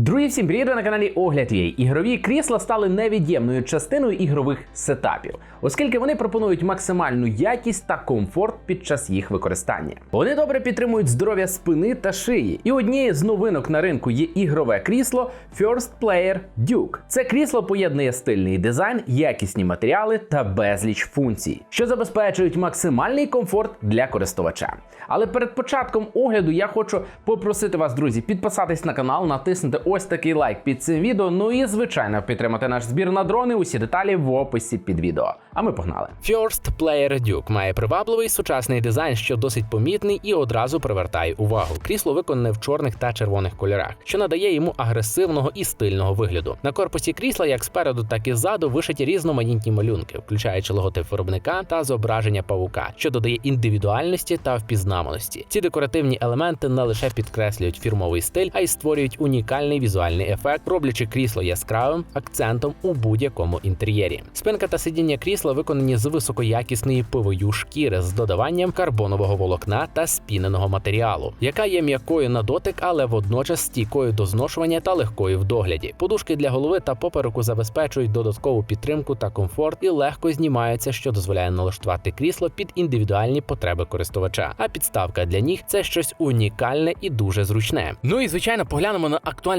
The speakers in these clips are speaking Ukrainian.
Друзі, всім привіт! На каналі Огляд UA. Ігрові крісла стали невід'ємною частиною ігрових сетапів, оскільки вони пропонують максимальну якість та комфорт під час їх використання. Вони добре підтримують здоров'я спини та шиї. І однією з новинок на ринку є ігрове крісло First Player Duke. Це крісло поєднує стильний дизайн, якісні матеріали та безліч функцій, що забезпечують максимальний комфорт для користувача. Але перед початком огляду я хочу попросити вас, друзі, підписатись на канал, натиснути ось такий лайк під цим відео. Ну і звичайно підтримати наш збір на дрони. Усі деталі в описі під відео. А ми погнали. First Player Duke має привабливий сучасний дизайн, що досить помітний і одразу привертає увагу. Крісло виконане в чорних та червоних кольорах, що надає йому агресивного і стильного вигляду. На корпусі крісла, як спереду, так і ззаду, вишиті різноманітні малюнки, включаючи логотип виробника та зображення павука, що додає індивідуальності та впізнаваності. Ці декоративні елементи не лише підкреслюють фірмовий стиль, а й створюють унікальний візуальний ефект, роблячи крісло яскравим акцентом у будь-якому інтер'єрі. Спинка та сидіння крісла виконані з високоякісної пивою шкіри з додаванням карбонового волокна та спіненого матеріалу, яка є м'якою на дотик, але водночас стійкою до зношування та легкою в догляді. Подушки для голови та попереку забезпечують додаткову підтримку та комфорт і легко знімаються, що дозволяє налаштувати крісло під індивідуальні потреби користувача. А підставка для ніг це щось унікальне і дуже зручне. Ну і звичайно, поглянемо на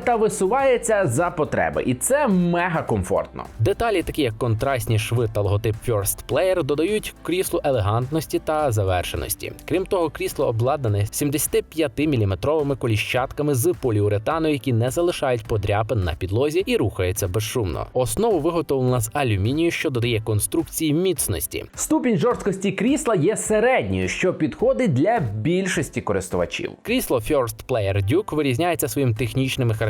та висувається за потреби, і це мега комфортно. Деталі, такі як контрастні шви та логотип First Player, додають кріслу елегантності та завершеності. Крім того, крісло обладнане 75-мм коліщатками з поліуретану, які не залишають подряпин на підлозі і рухаються безшумно. Основу виготовлена з алюмінію, що додає конструкції міцності. Ступінь жорсткості крісла є середньою, що підходить для більшості користувачів. Крісло First Player Duke вирізняється своїм технічними характеристиками,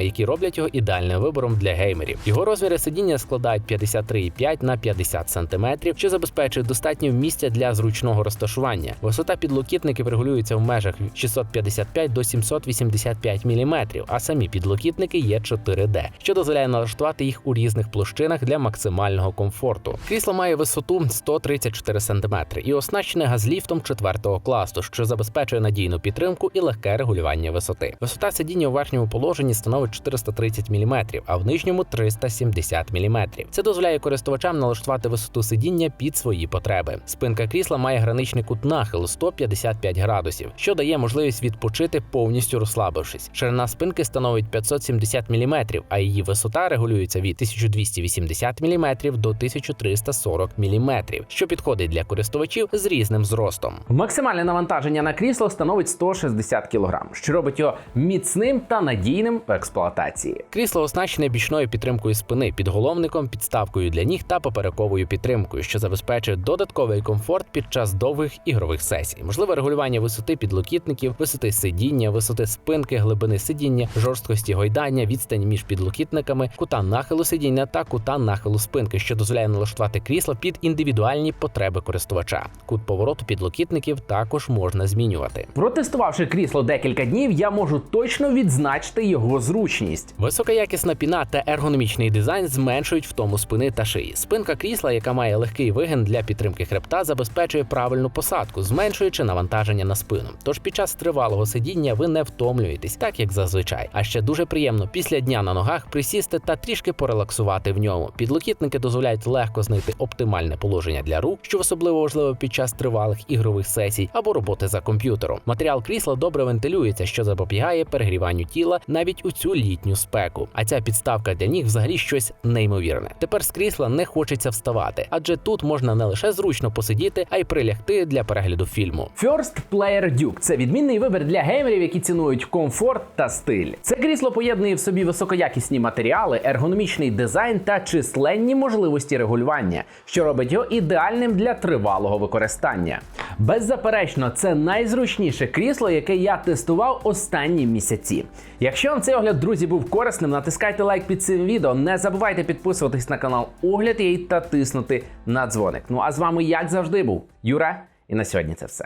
які роблять його ідеальним вибором для геймерів. Його розміри сидіння складають 53,5 на 50 см, що забезпечує достатньо місця для зручного розташування. Висота підлокітників регулюється в межах 655 до 785 мм, а самі підлокітники є 4D, що дозволяє налаштувати їх у різних площинах для максимального комфорту. Крісло має висоту 134 см і оснащене газліфтом 4 класу, що забезпечує надійну підтримку і легке регулювання висоти. Висота сидіння у верхньому положенні становить 430 мм, а в нижньому 370 мм. Це дозволяє користувачам налаштувати висоту сидіння під свої потреби. Спинка крісла має граничний кут нахилу 155 градусів, що дає можливість відпочити повністю розслабившись. Ширина спинки становить 570 мм, а її висота регулюється від 1280 мм до 1340 мм, що підходить для користувачів з різним зростом. Максимальне навантаження на крісло становить 160 кг, що робить його міцним та надійним в експлуатації. Крісло оснащене бічною підтримкою спини, підголовником, підставкою для ніг та поперековою підтримкою, що забезпечує додатковий комфорт під час довгих ігрових сесій. Можливе регулювання висоти підлокітників, висоти сидіння, висоти спинки, глибини сидіння, жорсткості гойдання, відстань між підлокітниками, кута нахилу сидіння та кута нахилу спинки, що дозволяє налаштувати крісло під індивідуальні потреби користувача. Кут повороту підлокітників також можна змінювати. Протестувавши крісло декілька днів, я можу точно відзначити його зручність. Високоякісна піна та ергономічний дизайн зменшують втому спини та шиї. Спинка крісла, яка має легкий вигин для підтримки хребта, забезпечує правильну посадку, зменшуючи навантаження на спину. Тож під час тривалого сидіння ви не втомлюєтесь, так як зазвичай. А ще дуже приємно після дня на ногах присісти та трішки порелаксувати в ньому. Підлокітники дозволяють легко знайти оптимальне положення для рук, що особливо важливо під час тривалих ігрових сесій або роботи за комп'ютером. Матеріал крісла добре вентилюється, що запобігає перегріванню тіла навіть у цю літню спеку. А ця підставка для ніг взагалі щось неймовірне. Тепер з крісла не хочеться вставати, адже тут можна не лише зручно посидіти, а й прилягти для перегляду фільму. First Player Duke – це відмінний вибір для геймерів, які цінують комфорт та стиль. Це крісло поєднує в собі високоякісні матеріали, ергономічний дизайн та численні можливості регулювання, що робить його ідеальним для тривалого використання. Беззаперечно, це найзручніше крісло, яке я тестував останні місяці. Якщо Якщо вам цей огляд, друзі, був корисним, натискайте лайк під цим відео. Не забувайте підписуватись на канал Огляд її та тиснути на дзвоник. Ну а з вами, як завжди, був Юра, і на сьогодні це все.